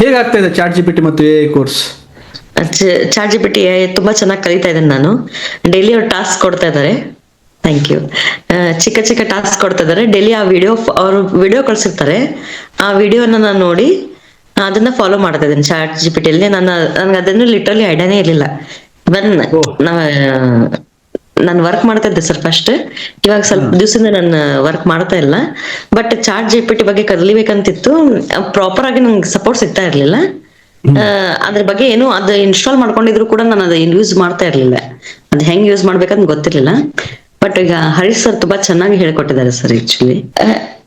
ಹೇಗಾಗ್ತಾ ಇದೆ chat G P T ಮತ್ತು A course charge ಬಿಟ್ಟು ತುಂಬಾ ಚೆನ್ನಾಗಿ ಕಲಿತಾ ಇದ್ದೇನೆ ನಾನು. ಡೈಲಿ ಅವ್ರು ಟಾಸ್ಕ್ ಕೊಡ್ತಾ ಇದ್ದಾರೆ. ಥ್ಯಾಂಕ್ ಯು ಚಿಕ್ಕ ಚಿಕ್ಕ ಟಾಸ್ಕ್ ಕೊಡ್ತಾ ಇದ್ದಾರೆ. ಡೈಲಿ ಆ ವಿಡಿಯೋ ಅವರು ವಿಡಿಯೋ ಕಳ್ಸಿರ್ತಾರೆ. ಆ ವಿಡಿಯೋನ ನಾನು ನೋಡಿ ಅದನ್ನ ಫಾಲೋ ಮಾಡ್ತಾ ಇದ್ದೇನೆ ಚಾಟ್ ಜಿ ಪಿ ಟಿಯಲ್ಲಿ ನಾನು ನನ್ಗೆ ಅದನ್ನು ಲಿಟ್ರಲಿ ಐಡಿಯಾನೇ ಇರಲಿಲ್ಲ. ಬನ್. ನಾನು ವರ್ಕ್ ಮಾಡ್ತಾ ಇದ್ದೆ ಸರ್ ಫಸ್ಟ್ ಇವಾಗ ಸ್ವಲ್ಪ ದಿವಸದಿಂದ ನಾನು ವರ್ಕ್ ಮಾಡ್ತಾ ಇಲ್ಲ. But chart G P T ಬಗ್ಗೆ ಕದಲಿಬೇಕಂತಿತ್ತು ಪ್ರಾಪರ್ ಆಗಿ ನಂಗೆ ಸಪೋರ್ಟ್ ಸಿಗ್ತಾ ಇರ್ಲಿಲ್ಲ. ಆ, ಅದ್ರ ಬಗ್ಗೆ ಏನು ಅದು ಇನ್ಸ್ಟಾಲ್ ಮಾಡ್ಕೊಂಡಿದ್ರು ಕೂಡ ನಾನು ಅದು ಯೂಸ್ ಮಾಡ್ತಾ ಇರ್ಲಿಲ್ಲ. ಅದ್ ಹೆಂಗ್ ಯೂಸ್ ಮಾಡ್ಬೇಕಂತ ಗೊತ್ತಿರ್ಲಿಲ್ಲ. ಬಟ್ ಈಗ ಹರೀಶ್ ಸರ್ ತುಂಬಾ ಚೆನ್ನಾಗಿ ಹೇಳ್ಕೊಟ್ಟಿದ್ದಾರೆ ಸರ್ ಆಕ್ಚುಲಿ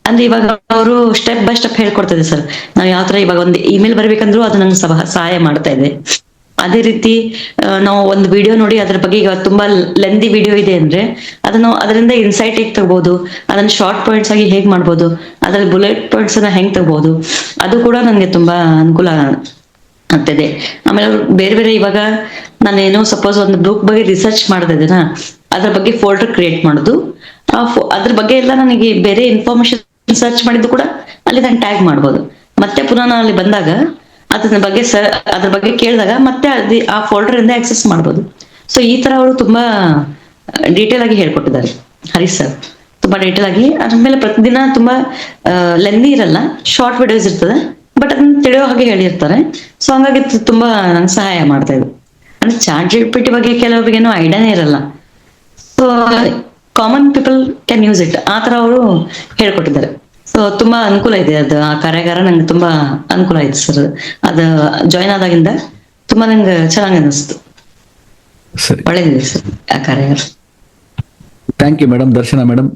ಅಂದ್ರೆ ಇವಾಗ ಅವರು ಸ್ಟೆಪ್ ಬೈ ಸ್ಟೆಪ್ ಹೇಳ್ಕೊಡ್ತಿದೆ ಸರ್ ನಾವ್ ಯಾವ ತರ ಇವಾಗ ಒಂದು ಇಮೇಲ್ ಬರ್ಬೇಕಂದ್ರು ಅದು ನಂಗೆ ಸಹ- ಸಹಾಯ ಮಾಡ್ತಾ ಇದೆ. ಅದೇ ರೀತಿ ನಾವು ಒಂದು ವಿಡಿಯೋ ನೋಡಿ, ಅದ್ರ ಬಗ್ಗೆ ಈಗ ತುಂಬಾ ಲೆಂದಿ ವಿಡಿಯೋ ಇದೆ ಅಂದ್ರೆ, ಅದನ್ನು ಅದರಿಂದ ಇನ್ಸೈಟ್ ಹೇಗ್ ತಗೋಬಹುದು ಅದನ್ನ ಶಾರ್ಟ್ ಪಾಯಿಂಟ್ಸ್ ಆಗಿ ಹೇಗ್ ಮಾಡ್ಬೋದು, ಅದ್ರಲ್ಲಿ ಬುಲೆಟ್ ಪಾಯಿಂಟ್ಸ್ ಅನ್ನ ಹೆಂಗ್ ತಗೋಬಹುದು ಅದು ಕೂಡ ನನಗೆ ತುಂಬಾ ಅನುಕೂಲ ಆಗ್ತದೆ. ಆಮೇಲೆ ಬೇರೆ ಬೇರೆ ಇವಾಗ ನಾನೇನೋ ಸಪೋಸ್ ಒಂದು ಬುಕ್ ಬಗ್ಗೆ ರಿಸರ್ಚ್ ಮಾಡ್ತಾ ಅದ್ರ ಬಗ್ಗೆ ಫೋಲ್ಡರ್ ಕ್ರಿಯೇಟ್ ಮಾಡೋದು ಅದ್ರ ಬಗ್ಗೆ ಎಲ್ಲ ನನಗೆ ಬೇರೆ ಇನ್ಫಾರ್ಮೇಶನ್ ಸರ್ಚ್ ಮಾಡಿದ್ದು ಕೂಡ ಅಲ್ಲಿ ನಾನು ಟ್ಯಾಗ್ ಮಾಡ್ಬೋದು. ಮತ್ತೆ ಪುನಃ ನಾನು ಅಲ್ಲಿ ಬಂದಾಗ ಅದ್ರ ಬಗ್ಗೆ ಸರ್ ಅದ್ರ ಬಗ್ಗೆ ಕೇಳಿದಾಗ ಮತ್ತೆ ಅದಿ ಆ ಫೋಲ್ಡರ್ ಇಂದ ಆಕ್ಸೆಸ್ ಮಾಡ್ಬೋದು. ಸೊ ಈ ತರ ಅವರು ತುಂಬಾ ಡೀಟೇಲ್ ಆಗಿ ಹೇಳ್ಕೊಟ್ಟಿದ್ದಾರೆ. ಹರಿ ಸರ್ ತುಂಬಾ ಡೀಟೇಲ್ ಆಗಿ ಅದ್ರ ಮೇಲೆ ಪ್ರತಿದಿನ ತುಂಬಾ ಲೆಂದಿ ಇರಲ್ಲ ಶಾರ್ಟ್ ವಿಡಿಯೋಸ್ ಇರ್ತದೆ ಬಟ್ ಅದನ್ನ ತಿಳಿಯೋ ಹಾಗೆ ಹೇಳಿರ್ತಾರೆ. ಸೊ ಹಂಗಾಗಿ ತುಂಬಾ ನಂಗೆ ಸಹಾಯ ಮಾಡ್ತಾ ಇದ್ರು ಅಂದ್ರೆ ಚಾರ್ಟ್ ಜಿ ಪಿ ಟಿ ಬಗ್ಗೆ ಕೆಲವರಿಗೇನು ಐಡಿಯಾನೇ ಇರಲ್ಲ. So common people can use it ಆ ತರ ಅವರು ಹೇಳ್ಕೊಟ್ಟಿದ್ದಾರೆ. ಸೊ ತುಂಬಾ ಅನುಕೂಲ ಇದೆ ಅದು. ಆ ಕಾರ್ಯಾಗಾರ ನಂಗೆ ತುಂಬಾ ಅನುಕೂಲ ಆಯ್ತು ಸರ್ ಅದು ಜಾಯ್ನ್ ಆದಾಗಿಂದ ತುಂಬಾ ನಂಗೆ ಚೆನ್ನಾಗಿ ಅನಿಸ್ತು. ಒಳ್ಳೇದಿದೆ ಸರ್ ಆ ಕಾರ್ಯಾಗಾರ. Thank you madam Darshana madam